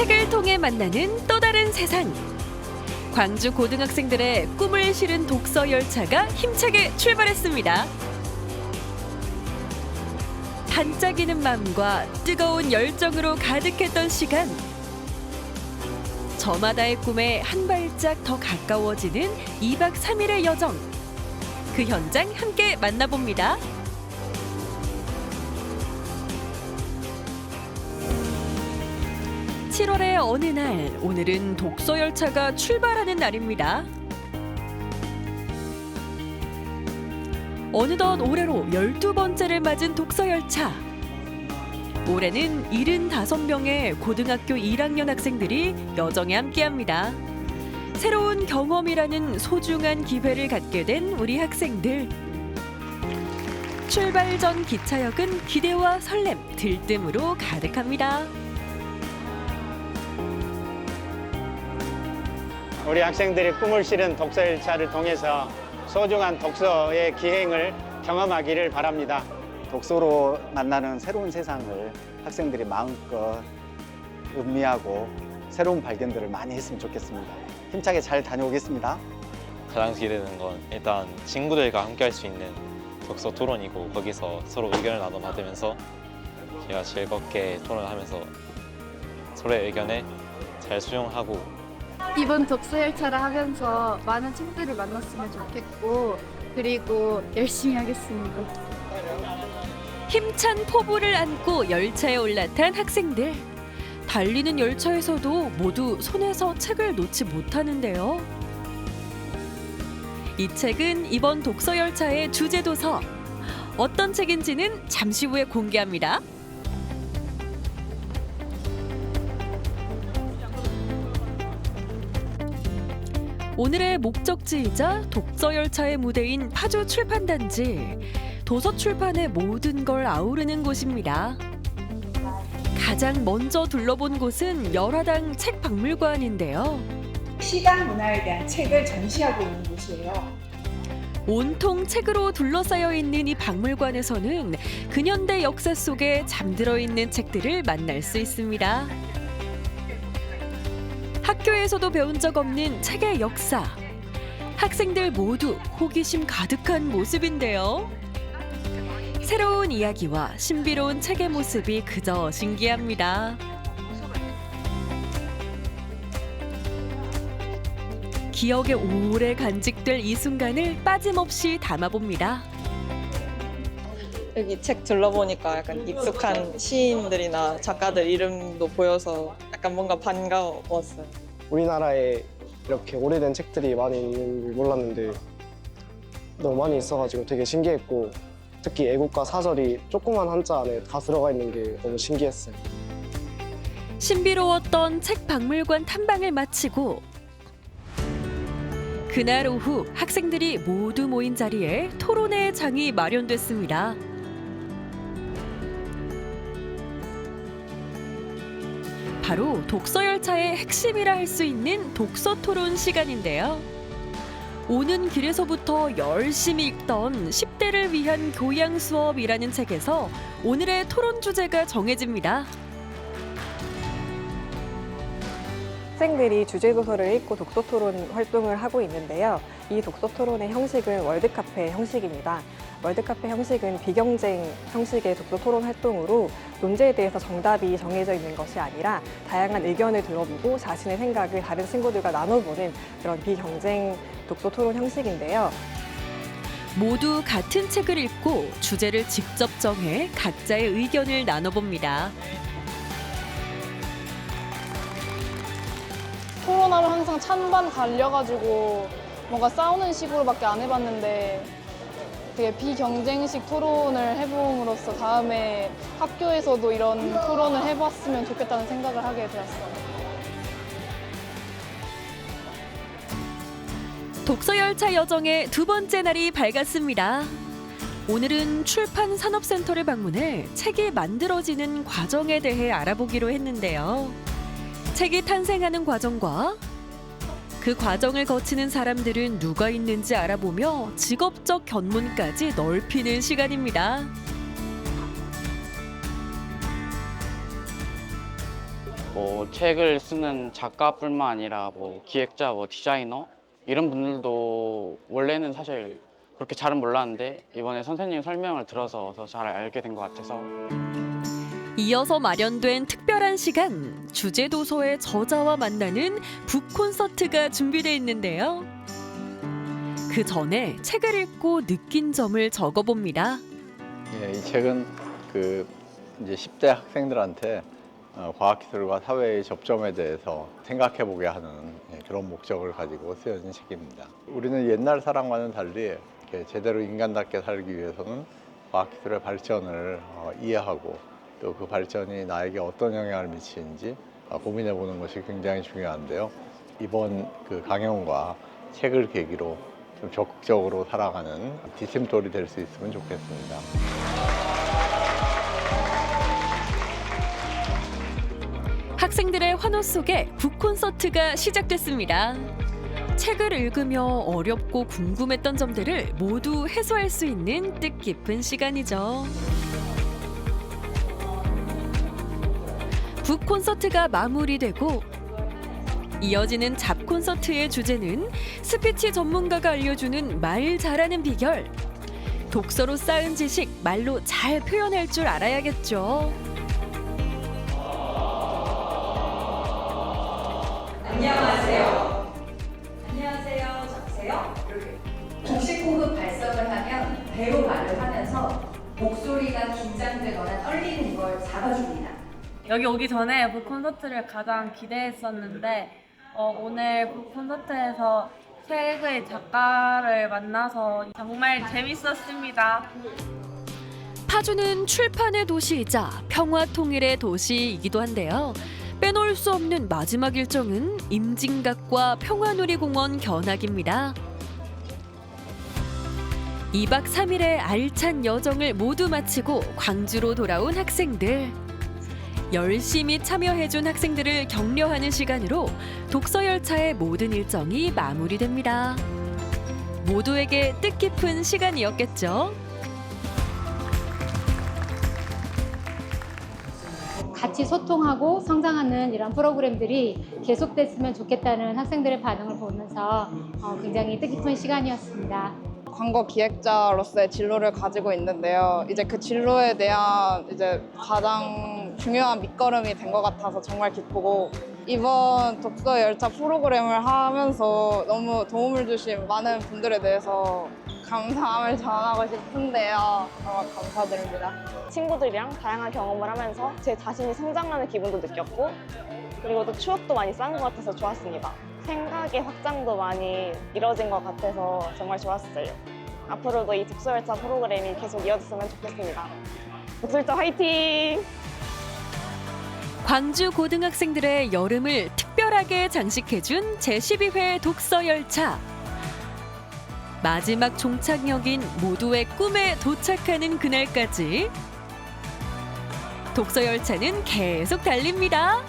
책을 통해 만나는 또 다른 세상. 광주 고등학생들의 꿈을 실은 독서 열차가 힘차게 출발했습니다. 반짝이는 마음과 뜨거운 열정으로 가득했던 시간. 저마다의 꿈에 한 발짝 더 가까워지는 2박 3일의 여정. 그 현장 함께 만나봅니다. 칠월의 어느 날, 오늘은 독서 열차가 출발하는 날입니다. 어느덧 올해로 12번째를 맞은 독서 열차. 올해는 75명의 고등학교 1학년 학생들이 여정에 함께합니다. 새로운 경험이라는 소중한 기회를 갖게 된 우리 학생들. 출발 전 기차역은 기대와 설렘, 들뜸으로 가득합니다. 우리 학생들이 꿈을 실은 독서 열차를 통해서 소중한 독서의 기행을 경험하기를 바랍니다. 독서로 만나는 새로운 세상을 학생들이 마음껏 음미하고 새로운 발견들을 많이 했으면 좋겠습니다. 힘차게 잘 다녀오겠습니다. 가장 기대되는 건 일단 친구들과 함께 할 수 있는 독서 토론이고 거기서 서로 의견을 나눠 받으면서 제가 즐겁게 토론하면서 서로의 의견에 잘 수용하고 이번 독서 열차를 하면서 많은 친구들을 만났으면 좋겠고 그리고 열심히 하겠습니다. 힘찬 포부를 안고 열차에 올라탄 학생들. 달리는 열차에서도 모두 손에서 책을 놓지 못하는데요. 이 책은 이번 독서 열차의 주제 도서. 어떤 책인지는 잠시 후에 공개합니다. 오늘의 목적지이자 독서 열차의 무대인 파주 출판단지. 도서 출판의 모든 걸 아우르는 곳입니다. 가장 먼저 둘러본 곳은 열화당 책 박물관인데요. 시각 문화에 대한 책을 전시하고 있는 곳이에요. 온통 책으로 둘러싸여 있는 이 박물관에서는 근현대 역사 속에 잠들어 있는 책들을 만날 수 있습니다. 학교에서도 배운 적 없는 책의 역사. 학생들 모두 호기심 가득한 모습인데요. 새로운 이야기와 신비로운 책의 모습이 그저 신기합니다. 기억에 오래 간직될 이 순간을 빠짐없이 담아봅니다. 여기 책 둘러보니까 약간 익숙한 시인들이나 작가들 이름도 보여서 약간 뭔가 반가웠어요. 우리나라에 이렇게 오래된 책들이 많이 있는 줄 몰랐는데 너무 많이 있어가지고 되게 신기했고 특히 애국가 사절이 조그만 한자 안에 다 들어가 있는 게 너무 신기했어요. 신비로웠던 책 박물관 탐방을 마치고 그날 오후 학생들이 모두 모인 자리에 토론회 장이 마련됐습니다. 바로 독서 열차의 핵심이라 할 수 있는 독서 토론 시간인데요. 오는 길에서부터 열심히 읽던 10대를 위한 교양 수업이라는 책에서 오늘의 토론 주제가 정해집니다. 학생들이 주제 도서를 읽고 독서 토론 활동을 하고 있는데요. 이 독서 토론의 형식은 월드카페 형식입니다. 월드카페 형식은 비경쟁 형식의 독서 토론 활동으로 논제에 대해서 정답이 정해져 있는 것이 아니라 다양한 의견을 들어보고 자신의 생각을 다른 친구들과 나눠보는 그런 비경쟁 독서 토론 형식인데요. 모두 같은 책을 읽고 주제를 직접 정해 각자의 의견을 나눠봅니다. 하면 항상 찬반 갈려가지고 뭔가 싸우는 식으로밖에 안 해봤는데 되게 비경쟁식 토론을 해봄으로써 다음에 학교에서도 이런 토론을 해봤으면 좋겠다는 생각을 하게 되었어요. 독서 열차 여정의 두 번째 날이 밝았습니다. 오늘은 출판 산업센터를 방문해 책이 만들어지는 과정에 대해 알아보기로 했는데요. 책이 탄생하는 과정과 그 과정을 거치는 사람들은 누가 있는지 알아보며 직업적 견문까지 넓히는 시간입니다. 뭐 책을 쓰는 작가뿐만 아니라 뭐 기획자, 뭐 디자이너 이런 분들도 원래는 사실 그렇게 잘은 몰랐는데 이번에 선생님 설명을 들어서 더 잘 알게 된 것 같아서 이어서 마련된 특별한 시간 주제 도서의 저자와 만나는 북 콘서트가 준비돼 있는데요. 그 전에 책을 읽고 느낀 점을 적어봅니다. 예, 이 책은 그 이제 10대 학생들한테 어, 과학기술과 사회의 접점에 대해서 생각해보게 하는 예, 그런 목적을 가지고 쓰여진 책입니다. 우리는 옛날 사람과는 달리 제대로 인간답게 살기 위해서는 과학기술의 발전을 어, 이해하고 또 그 발전이 나에게 어떤 영향을 미치는지 어, 고민해 보는 것이 굉장히 중요한데요. 이번 그 강연과 책을 계기로 좀 적극적으로 살아가는 디딤돌이 될 수 있으면 좋겠습니다. 학생들의 환호 속에 북 콘서트가 시작됐습니다. 책을 읽으며 어렵고 궁금했던 점들을 모두 해소할 수 있는 뜻깊은 시간이죠. 북 콘서트가 마무리되고 이어지는 잡 콘서트의 주제는 스피치 전문가가 알려주는 말 잘하는 비결. 독서로 쌓은 지식 말로 잘 표현할 줄 알아야겠죠. 안녕하세요. 안녕하세요. 적세요. 공식 호흡 발성을 하면 배로 말을 하면서 목소리가 긴장되거나 떨리는 걸 잡아줍니다. 여기 오기 전에 북 콘서트를 가장 기대했었는데 어, 오늘 북 콘서트에서 책의 작가를 만나서 정말 재밌었습니다. 파주는 출판의 도시이자 평화 통일의 도시이기도 한데요. 빼놓을 수 없는 마지막 일정은 임진각과 평화놀이공원 견학입니다. 2박 3일의 알찬 여정을 모두 마치고 광주로 돌아온 학생들. 열심히 참여해준 학생들을 격려하는 시간으로 독서 열차의 모든 일정이 마무리됩니다. 모두에게 뜻깊은 시간이었겠죠. 같이 소통하고 성장하는 이런 프로그램들이 계속됐으면 좋겠다는 학생들의 반응을 보면서 어, 굉장히 뜻깊은 시간이었습니다. 광고 기획자로서의 진로를 가지고 있는데요. 이제 그 진로에 대한 이제 가장 중요한 밑거름이 된 것 같아서 정말 기쁘고 이번 독서 열차 프로그램을 하면서 너무 도움을 주신 많은 분들에 대해서 감사함을 전하고 싶은데요. 정말 감사드립니다. 친구들이랑 다양한 경험을 하면서 제 자신이 성장하는 기분도 느꼈고 그리고 또 추억도 많이 쌓은 것 같아서 좋았습니다. 생각의 확장도 많이 이뤄진 것 같아서 정말 좋았어요. 앞으로도 이 독서열차 프로그램이 계속 이어졌으면 좋겠습니다. 독서열차 화이팅! 광주 고등학생들의 여름을 특별하게 장식해준 제12회 독서 열차. 마지막 종착역인 모두의 꿈에 도착하는 그날까지 독서 열차는 계속 달립니다.